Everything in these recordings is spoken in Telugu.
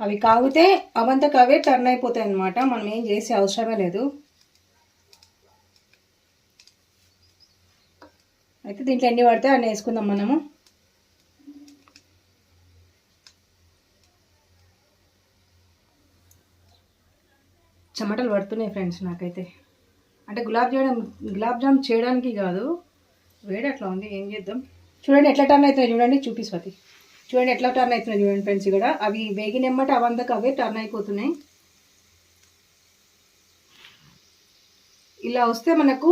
అవి కాగితే అవంతకు అవే టర్న్ అయిపోతాయి అన్నమాట. మనం ఏం చేసే అవసరమే లేదు. అయితే దీంట్లో ఎన్ని పడితే అన్నీ వేసుకుందాం మనము. చెమటలు పడుతున్నాయి ఫ్రెండ్స్ నాకైతే. అంటే గులాబ్ జామ్ గులాబ్ జామ్ చేయడానికి కాదు. వేడి అట్లా ఉంది ఏం చేద్దాం? చూడండి ఎట్లా టర్న్ అవుతున్నాయి చూడండి చూపి స్వాతి. చూడండి ఎట్లా టర్న్ అవుతున్నాయి చూడండి ఫ్రెండ్స్ ఇక్కడ అవి వేగినెమ్మట అవందకు అవే టర్న్ అయిపోతున్నాయి. ఇలా వస్తే మనకు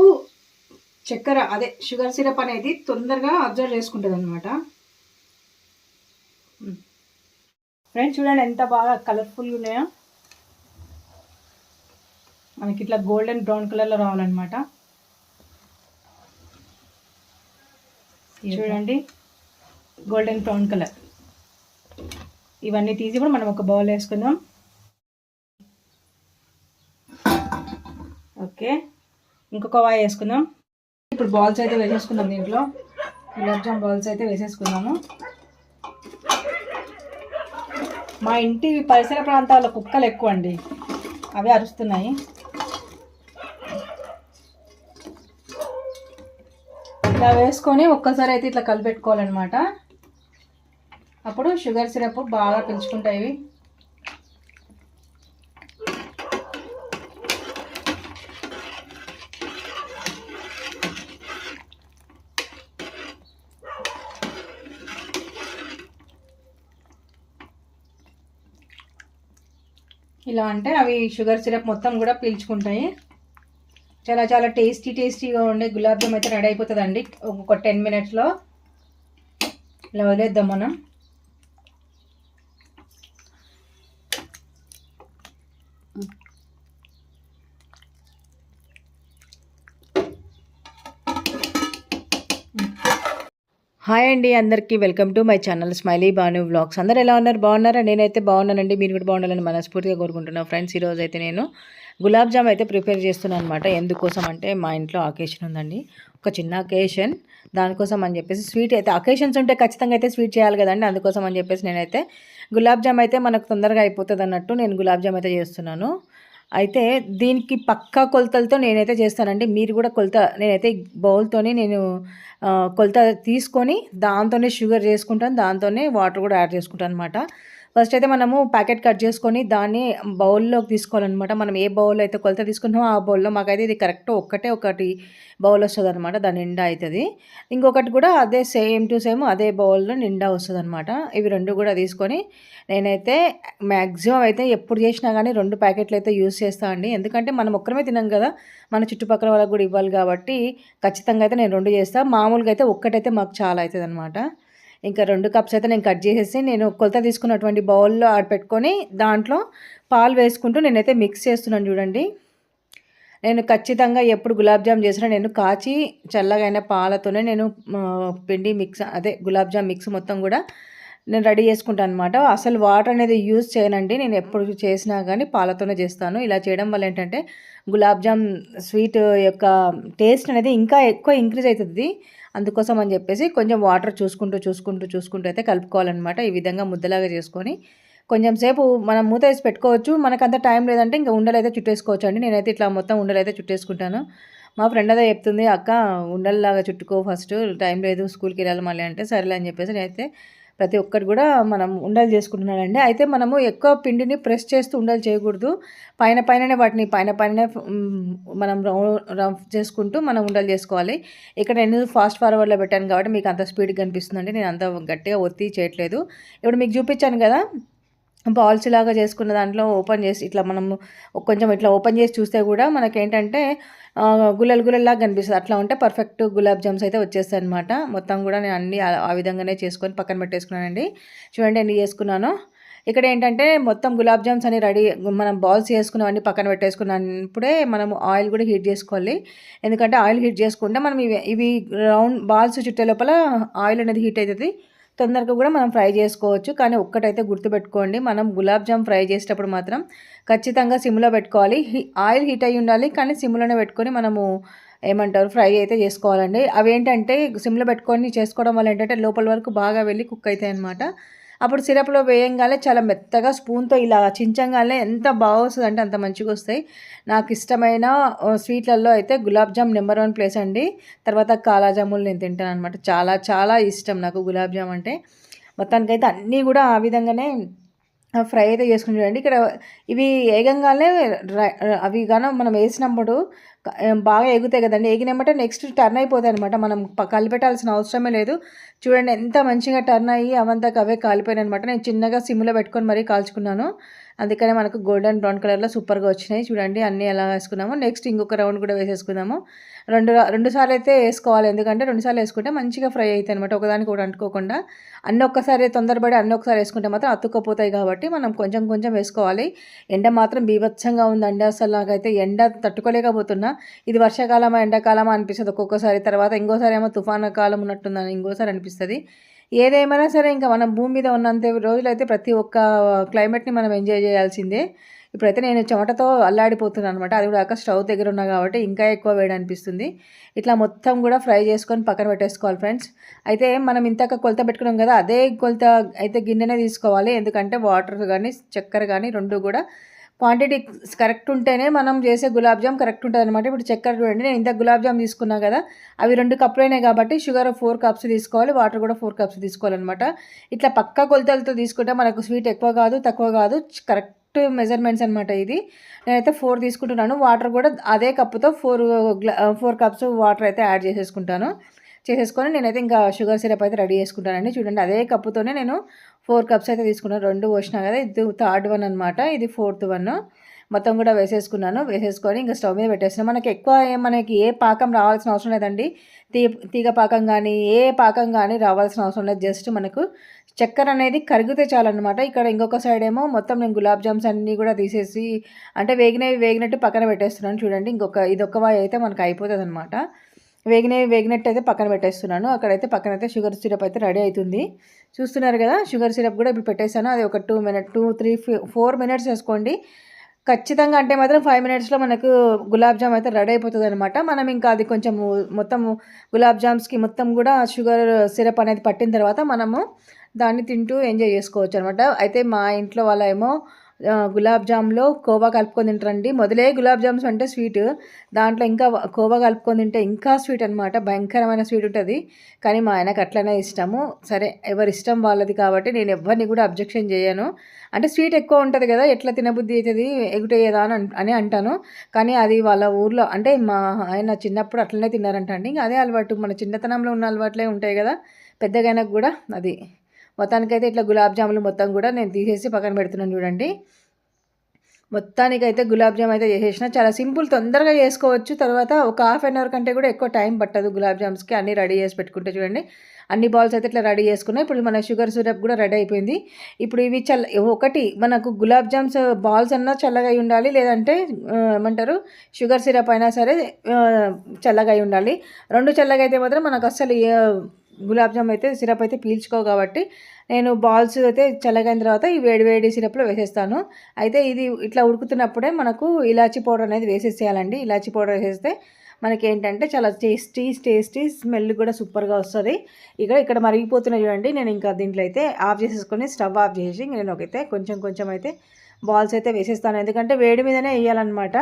చక్కెర అదే షుగర్ సిరప్ అనేది తొందరగా అబ్జర్వ్ చేసుకుంటుంది అనమాట ఫ్రెండ్స్ చూడండి ఎంత బాగా కలర్ఫుల్గా ఉన్నాయో. మనకి ఇట్లా గోల్డెన్ బ్రౌన్ కలర్లో రావాలన్నమాట. చూడండి. గోల్డెన్ బ్రౌన్ కలర్ ఇవన్నీ తీసి కూడా మనం ఒక బౌల్ వేసుకుందాం. ఓకే. ఇంకొక వాయి వేసుకుందాం. ఇప్పుడు బాల్స్ అయితే వేసేసుకుందాం దీంట్లో. గులాబ్ జామ్ బాల్స్ అయితే వేసేసుకుందాము. మా ఇంటి పరిసర ప్రాంతాల్లో కుక్కలు ఎక్కువ అండి అవి అరుస్తున్నాయి. ఇలా వేసుకొని ఒక్కసారి అయితే ఇట్లా కలిపెట్టుకోవాలన్నమాట. అప్పుడు షుగర్ సిరప్ బాగా పెంచుకుంటాయి ఇలా అంటే అవి షుగర్ సిరప్ మొత్తం కూడా పీల్చుకుంటాయి. చాలా చాలా టేస్టీ టేస్టీగా ఉండే గులాబ్ జామ్ అయితే రెడీ అయిపోతుందండి. ఒక టెన్ మినిట్స్లో. ఇలా వదిలేద్దాం మనం. హాయ్ అండి అందరికీ welcome to my channel smiley Banu vlogs. అందరు ఎలా ఉన్నారు? బాగున్నారా? నేనైతే బాగున్నానండి. మీరు కూడా బాగుండాలని మనస్ఫూర్తిగా కోరుకుంటున్నాను. ఫ్రెండ్స్ ఈరోజు అయితే నేను గులాబ్ జామ్ అయితే ప్రిపేర్ చేస్తున్నాను అనమాట ఎందుకోసం అంటే మా ఇంట్లో అకేషన్ ఉందండి. ఒక చిన్న అకేషన్. దానికోసం అని చెప్పేసి స్వీట్ అయితే అకేషన్స్ ఉంటే ఖచ్చితంగా అయితే స్వీట్ చేయాలి కదండి. అందుకోసం అని చెప్పేసి నేనైతే గులాబ్ జామ్ అయితే మనకు తొందరగా అయిపోతుంది అన్నట్టు నేను గులాబ్ జామ్ అయితే చేస్తున్నాను. అయితే దీనికి పక్కా కొలతలతో నేనైతే చేస్తానండి. మీరు కూడా కొలత నేనైతే బౌల్తోనే నేను కొలత తీసుకొని దాంతోనే షుగర్ చేసుకుంటాను. దాంతోనే వాటర్ కూడా యాడ్ చేసుకుంటాను అనమాట ఫస్ట్ అయితే మనము ప్యాకెట్ కట్ చేసుకొని దాన్ని బౌల్లోకి తీసుకోవాలన్నమాట. మనం ఏ బౌల్ అయితే కొలత తీసుకుంటామో ఆ బౌల్లో మాకైతే ఇది కరెక్ట్ ఒక్కటే ఒకటి బౌల్ వస్తుంది అనమాట దాని నిండా అవుతుంది ఇంకొకటి కూడా అదే సేమ్ టు సేమ్ అదే బౌల్లో నిండా వస్తుంది అనమాట ఇవి రెండు కూడా తీసుకొని నేనైతే మ్యాక్సిమం అయితే ఎప్పుడు చేసినా కానీ రెండు ప్యాకెట్లు అయితే యూస్ చేస్తా అండి. ఎందుకంటే మనం ఒక్కరమే తినాం కదా మన చుట్టుపక్కల వాళ్ళకి కూడా ఇవ్వాలి కాబట్టి ఖచ్చితంగా అయితే నేను రెండు చేస్తాను మామూలుగా అయితే ఒక్కటైతే మాకు చాలా అవుతుంది అనమాట ఇంకా రెండు కప్స్ అయితే నేను కట్ చేసేసి నేను కొలత తీసుకున్నటువంటి బౌల్లో ఆడ పెట్టుకొని దాంట్లో పాలు వేసుకుంటూ నేనైతే మిక్స్ చేస్తున్నాను చూడండి. నేను ఖచ్చితంగా ఎప్పుడు గులాబ్ జామ్ చేసినా నేను కాచి చల్లగా అయిన పాలతోనే నేను పిండి మిక్స్ అదే గులాబ్ జామ్ మిక్స్ మొత్తం కూడా నేను రెడీ చేసుకుంటాను అనమాట అసలు వాటర్ అనేది యూజ్ చేయనండి. నేను ఎప్పుడు చేసినా కానీ పాలతోనే చేస్తాను. ఇలా చేయడం వల్ల ఏంటంటే గులాబ్ జామ్ స్వీట్ యొక్క టేస్ట్ అనేది ఇంకా ఎక్కువ ఇంక్రీజ్ అవుతుంది అందుకోసం అని చెప్పేసి కొంచెం వాటర్ చూసుకుంటూ చూసుకుంటూ చూసుకుంటూ అయితే కలుపుకోవాలన్నమాట. ఈ విధంగా ముద్దలాగా చేసుకొని కొంచెం సేపు మనం మూత వేసి పెట్టుకోవచ్చు. మనకు అంత టైం లేదంటే ఇంకా ఉండలు అయితే చుట్టేసుకోవచ్చు అండి. నేనైతే ఇట్లా మొత్తం ఉండలు అయితే చుట్టేసుకుంటాను. మా ఫ్రెండ్ అదే చెప్తుంది అక్క ఉండల్లాగా చుట్టుకో ఫస్ట్. టైం లేదు స్కూల్కి వెళ్ళాలి మళ్ళీ అంటే సరేలే అని చెప్పేసి నేనైతే ప్రతి ఒక్కటి కూడా మనం ఉండలు చేసుకుంటున్నానండి. అయితే మనము ఎక్కువ పిండిని ప్రెస్ చేస్తూ ఉండలు చేయకూడదు. పైన పైననే వాటిని పైన పైన మనం రౌ- రఫ్ చేసుకుంటూ మనం ఉండలు చేసుకోవాలి. ఇక్కడ నేను ఫాస్ట్ ఫార్వర్డ్లో పెట్టాను కాబట్టి మీకు అంత స్పీడ్గా కనిపిస్తుందండి నేను అంత గట్టిగా ఒత్తి చేయట్లేదు. ఇప్పుడు మీకు చూపించాను కదా బాల్స్ లాగా చేసుకున్న దాంట్లో ఓపెన్ చేసి ఇట్లా మనము కొంచెం ఇట్లా ఓపెన్ చేసి చూస్తే కూడా మనకేంటంటే గుల్లలు గుల్లలాగా కనిపిస్తుంది. అట్లా ఉంటే పర్ఫెక్ట్ గులాబ్ జామ్స్ అయితే వచ్చేస్తాయి అనమాట మొత్తం కూడా నేను అన్ని ఆ ఆ విధంగానే చేసుకొని పక్కన పెట్టేసుకున్నానండి. చూడండి ఎన్ని చేసుకున్నాను. ఇక్కడ ఏంటంటే మొత్తం గులాబ్ జామ్స్ అని రెడీ మనం బాల్స్ చేసుకున్నవన్నీ పక్కన పెట్టేసుకున్నప్పుడే మనం ఆయిల్ కూడా హీట్ చేసుకోవాలి. ఎందుకంటే ఆయిల్ హీట్ చేసుకుంటే మనం ఇవి ఇవి రౌండ్ బాల్స్ చుట్టే లోపల ఆయిల్ అనేది హీట్ అవుతుంది. తొందరగా కూడా మనం ఫ్రై చేసుకోవచ్చు. కానీ ఒక్కటైతే గుర్తుపెట్టుకోండి మనం గులాబ్ జామ్ ఫ్రై చేసేటప్పుడు మాత్రం ఖచ్చితంగా సిమ్లో పెట్టుకోవాలి. హీ- ఆయిల్ హీట్ అయ్యి ఉండాలి. కానీ సిమ్లోనే పెట్టుకొని మనము ఏమంటారు ఫ్రై అయితే చేసుకోవాలండి. అవి ఏంటంటే సిమ్లో పెట్టుకొని చేసుకోవడం వల్ల ఏంటంటే లోపల వరకు బాగా వెళ్ళి కుక్ అవుతాయి అనమాట అప్పుడు సిరప్లో వేయంగానే చాలా మెత్తగా స్పూన్తో ఇలా చించంగానే ఎంత బాగా వస్తుంది అంటే అంత మంచిగా వస్తాయి నాకు ఇష్టమైన స్వీట్లలో అయితే gulab jam number one place అండి. తర్వాత కాలాజాములు నేను తింటాను అనమాట చాలా చాలా ఇష్టం నాకు గులాబ్ జామ్ అంటే. మొత్తానికైతే అన్నీ కూడా ఆ విధంగానే ఫ్రై అయితే చేసుకుని చూడండి. ఇక్కడ ఇవి ఏగంగానే అవి గాన మనం వేసినప్పుడు బాగా ఎగుతాయి కదండి. ఎగినమ్మటే నెక్స్ట్ టర్న్ అయిపోతాయి అనమాట మనం కలిపెట్టాల్సిన అవసరమే లేదు. చూడండి ఎంత మంచిగా టర్న్ అయ్యి అవంతా అవే కాలిపోయినాయి అనమాట నేను చిన్నగా సిమ్లో పెట్టుకొని మరీ కాల్చుకున్నాను. అందుకనే మనకు గోల్డెన్ బ్రౌన్ కలర్లో సూపర్గా వచ్చినాయి. చూడండి అన్నీ ఎలా వేసుకున్నాము. నెక్స్ట్ ఇంకొక రౌండ్ కూడా వేసేసుకుందాము. రెండు రెండుసార్లు రెండు సార్లు అయితే వేసుకోవాలి. ఎందుకంటే రెండు సార్లు వేసుకుంటే మంచిగా ఫ్రై అవుతాయి అనమాట ఒకదానికి ఒకటి అంటుకోకుండా. అన్నీ ఒక్కసారి తొందరపడి అన్నీ ఒకసారి వేసుకుంటే మాత్రం అతుక్కపోతాయి కాబట్టి మనం కొంచెం కొంచెం వేసుకోవాలి. ఎండ మాత్రం బీభత్సంగా ఉందండి అసలు. నాకైతే ఎండ తట్టుకోలేకపోతున్నా. ఇది వర్షాకాలమా ఎండాకాలమా అనిపిస్తుంది. ఒక్కొక్కసారి తర్వాత ఇంకోసారి ఏమో తుఫాను కాలం ఉన్నట్టుందని ఇంకోసారి అనిపిస్తుంది. ఏదేమైనా సరే ఇంకా మనం భూమి మీద ఉన్నంత రోజులైతే ప్రతి ఒక్క క్లైమేట్ని మనం ఎంజాయ్ చేయాల్సిందే. ఇప్పుడైతే నేను చెమటతో అల్లాడిపోతున్నాను అనమాట అది కూడా కాక స్టవ్ దగ్గర ఉన్నా కాబట్టి ఇంకా ఎక్కువ వేడి అనిపిస్తుంది. ఇట్లా మొత్తం కూడా ఫ్రై చేసుకొని పక్కన పెట్టేసుకోవాలి ఫ్రెండ్స్. అయితే మనం ఇంతక కొలత పెట్టుకున్నాం కదా అదే కొలత అయితే గిన్నెనే తీసుకోవాలి. ఎందుకంటే వాటర్ కానీ చక్కెర కానీ రెండు కూడా క్వాంటిటీ కరెక్ట్ ఉంటేనే మనం చేసే గులాబ్ జామ్ కరెక్ట్ ఉంటుంది అనమాట ఇప్పుడు చక్కెర చూడండి నేను ఇంత గులాబ్ జామ్ తీసుకున్నా కదా అవి రెండు కప్పులైనాయి కాబట్టి షుగర్ ఫోర్ కప్స్ తీసుకోవాలి వాటర్ కూడా ఫోర్ కప్స్ తీసుకోవాలన్నమాట. ఇట్లా పక్క కొలతలతో తీసుకుంటే మనకు స్వీట్ ఎక్కువ కాదు తక్కువ కాదు కరెక్ట్ మెజర్మెంట్స్ అనమాట ఇది. నేనైతే ఫోర్ తీసుకుంటున్నాను వాటర్ కూడా అదే కప్పుతో ఫోర్ ఫోర్ కప్స్ వాటర్ అయితే యాడ్ చేసేసుకుంటాను. చేసేసుకొని నేనైతే ఇంకా షుగర్ సిరప్ అయితే రెడీ చేసుకుంటానండి. చూడండి అదే కప్పుతోనే నేను ఫోర్ కప్స్ అయితే తీసుకున్నాను రెండు పోసినా కదా ఇది థర్డ్ వన్ అనమాట ఇది ఫోర్త్ వన్. మొత్తం కూడా వేసేసుకున్నాను. వేసేసుకొని ఇంకా స్టవ్ మీద పెట్టేస్తున్నాను మనకి ఎక్కువ మనకి ఏ పాకం రావాల్సిన అవసరం లేదండి. తీ తీగ పాకం కానీ ఏ పాకం కానీ రావాల్సిన అవసరం లేదు. జస్ట్ మనకు చక్కెర అనేది కరిగితే చాలన్నమాట. ఇక్కడ ఇంకొక సైడ్ ఏమో మొత్తం నేను గులాబ్ జామ్స్ అన్నీ కూడా తీసేసి అంటే వేగినవి వేగినట్టు పక్కన పెట్టేస్తున్నాను. చూడండి ఇంకొక ఇది ఒక వాయి అయితే మనకు అయిపోతుంది అనమాట వేగినవి వేగినట్టు అయితే పక్కన పెట్టేస్తున్నాను. అక్కడైతే పక్కన అయితే షుగర్ సిరప్ అయితే రెడీ అవుతుంది. చూస్తున్నారు కదా షుగర్ సిరప్ కూడా ఇప్పుడు పెట్టేశాను. అది ఒక two minute two three four minutes వేసుకోండి. ఖచ్చితంగా అంటే మాత్రం ఫైవ్ మినిట్స్లో మనకు గులాబ్ జామ్ అయితే రెడీ అయిపోతుంది అనమాట మనం ఇంకా అది కొంచెం మొత్తం గులాబ్ జామ్స్కి మొత్తం కూడా షుగర్ సిరప్ అనేది పట్టిన తర్వాత మనము దాన్ని తింటూ ఎంజాయ్ చేసుకోవచ్చు అనమాట అయితే మా ఇంట్లో వాళ్ళ ఏమో గులాబ్ జామ్లో కోవా కలుపుకొని తింటారండి. మొదలే గులాబ్ జామ్స్ అంటే స్వీట్. దాంట్లో ఇంకా కోవా కలుపుకొని తింటే ఇంకా స్వీట్ అనమాట భయంకరమైన స్వీట్ ఉంటుంది. కానీ మా ఆయనకు అట్లనే ఇష్టము. సరే ఎవరి ఇష్టం వాళ్ళది కాబట్టి నేను ఎవరిని కూడా అబ్జెక్షన్ చేయను. అంటే స్వీట్ ఎక్కువ ఉంటుంది కదా ఎట్లా తినబుద్ధి అవుతుంది ఎగుటయ్యేదా అని అని అంటాను. కానీ అది వాళ్ళ ఊర్లో అంటే మా ఆయన చిన్నప్పుడు అట్లనే తిన్నారంట అండి ఇంకా అదే అలవాటు. మన చిన్నతనంలో ఉన్న అలవాట్లే ఉంటాయి కదా పెద్దగైనా కూడా అది. మొత్తానికైతే ఇట్లా గులాబ్ జాములు మొత్తం కూడా నేను తీసేసి పక్కన పెడుతున్నాను చూడండి. మొత్తానికైతే గులాబ్ జామ్ అయితే చేసేసిన. చాలా సింపుల్ తొందరగా చేసుకోవచ్చు. తర్వాత ఒక హాఫ్ అన్ అవర్ కంటే కూడా ఎక్కువ టైం పట్టదు గులాబ్ జామ్స్కి. అన్నీ రెడీ చేసి పెట్టుకుంటే చూడండి. అన్ని బాల్స్ అయితే ఇట్లా రెడీ చేసుకున్నాయి ఇప్పుడు మన షుగర్ సిరప్ కూడా రెడీ అయిపోయింది. ఇప్పుడు ఇవి చల్ల ఒకటి మనకు గులాబ్ జామ్స్ బాల్స్ అన్నా చల్లగా అయి ఉండాలి. లేదంటే ఏమంటారు షుగర్ సిరప్ అయినా సరే చల్లగా అయి ఉండాలి. రెండు చల్లగా అయితే మాత్రం మనకు అస్సలు గులాబ్ జామ్ అయితే సిరప్ అయితే పీల్చుకో కాబట్టి నేను బాల్స్ అయితే చల్లగైన తర్వాత ఈ వేడివేడి సిరప్లో వేసేస్తాను. అయితే ఇది ఇట్లా ఉడుకుతున్నప్పుడే మనకు ఇలాచీ పౌడర్ అనేది వేసేసేయాలండి. ఇలాచీ పౌడర్ వేసేస్తే మనకి ఏంటంటే చాలా టేస్టీ టేస్టీ స్మెల్ కూడా సూపర్గా వస్తుంది. ఇక ఇక్కడ మరిగిపోతున్నాయి చూడండి. నేను ఇంకా దీంట్లో అయితే ఆఫ్ చేసేసుకొని స్టవ్ ఆఫ్ చేసి నేను ఒకైతే కొంచెం కొంచెం అయితే బాల్స్ అయితే వేసేస్తాను. ఎందుకంటే వేడి మీదనే వేయాలన్నమాట.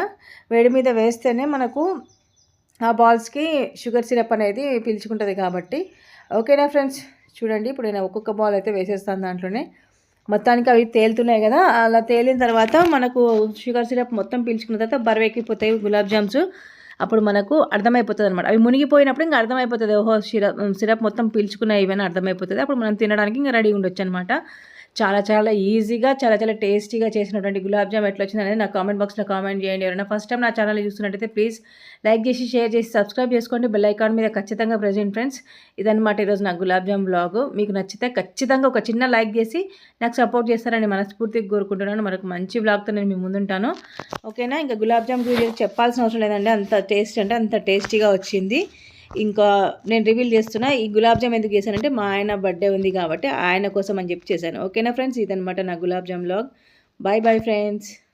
వేడి మీద వేస్తేనే మనకు ఆ బాల్స్కి షుగర్ సిరప్ అనేది పీల్చుకుంటుంది కాబట్టి. ఓకేనా ఫ్రెండ్స్? చూడండి ఇప్పుడు నేను ఒక్కొక్క బాల్ అయితే వేసేస్తాను దాంట్లోనే. మొత్తానికి అవి తేలుతున్నాయి కదా అలా తేలిన తర్వాత మనకు షుగర్ సిరప్ మొత్తం పీల్చుకున్న తర్వాత బరువెక్కిపోతాయి గులాబ్ జామ్స్. అప్పుడు మనకు అర్థమైపోతుంది అనమాట అవి మునిగిపోయినప్పుడు ఇంకా అర్థమైపోతుంది ఓహో సిరప్ సిరప్ మొత్తం పీల్చుకున్నాయి ఇవన్నీ అర్థమైపోతుంది. అప్పుడు మనం తినడానికి ఇంకా రెడీ ఉండొచ్చు అనమాట చాలా చాలా ఈజీగా చాలా చాలా టేస్టీగా చేసినటువంటి గులాబ్ జామ్ ఎట్లా వచ్చింది అనేది నా కామెంట్ బాక్స్లో కామెంట్ చేయండి. ఎవరైనా ఫస్ట్ టైం నా ఛానల్ చూస్తున్నట్టయితే ప్లీజ్ లైక్ చేసి షేర్ చేసి సబ్స్క్రైబ్ చేసుకోండి. బెల్ ఐకాన్ మీద ఖచ్చితంగా ప్రెజెంట్ ఫ్రెండ్స్ ఇదన్నమాట ఈరోజు నా గులాబ్ జామ్ బ్లాగ్ మీకు నచ్చితే ఖచ్చితంగా ఒక చిన్న లైక్ చేసి నాకు సపోర్ట్ చేస్తారని మనస్ఫూర్తిగా కోరుకుంటున్నాను. మనకు మంచి బ్లాగ్తో నేను మీ ముందుంటాను. ఓకేనా ఇంకా గులాబ్ జామ్ గురించి చెప్పాల్సిన అవసరం లేదండి. అంత టేస్ట్ అంటే అంత టేస్టీగా వచ్చింది. ఇంకా నేను రివీల్ చేస్తున్నా ఈ గులాబ్ జామ్ ఎందుకు చేశానంటే మా ఆయన బర్త్డే ఉంది కాబట్టి ఆయన కోసం అని చెప్పి చేశాను. ఓకేనా ఫ్రెండ్స్ ఇదనమాట నా gulab jam blog bye bye friends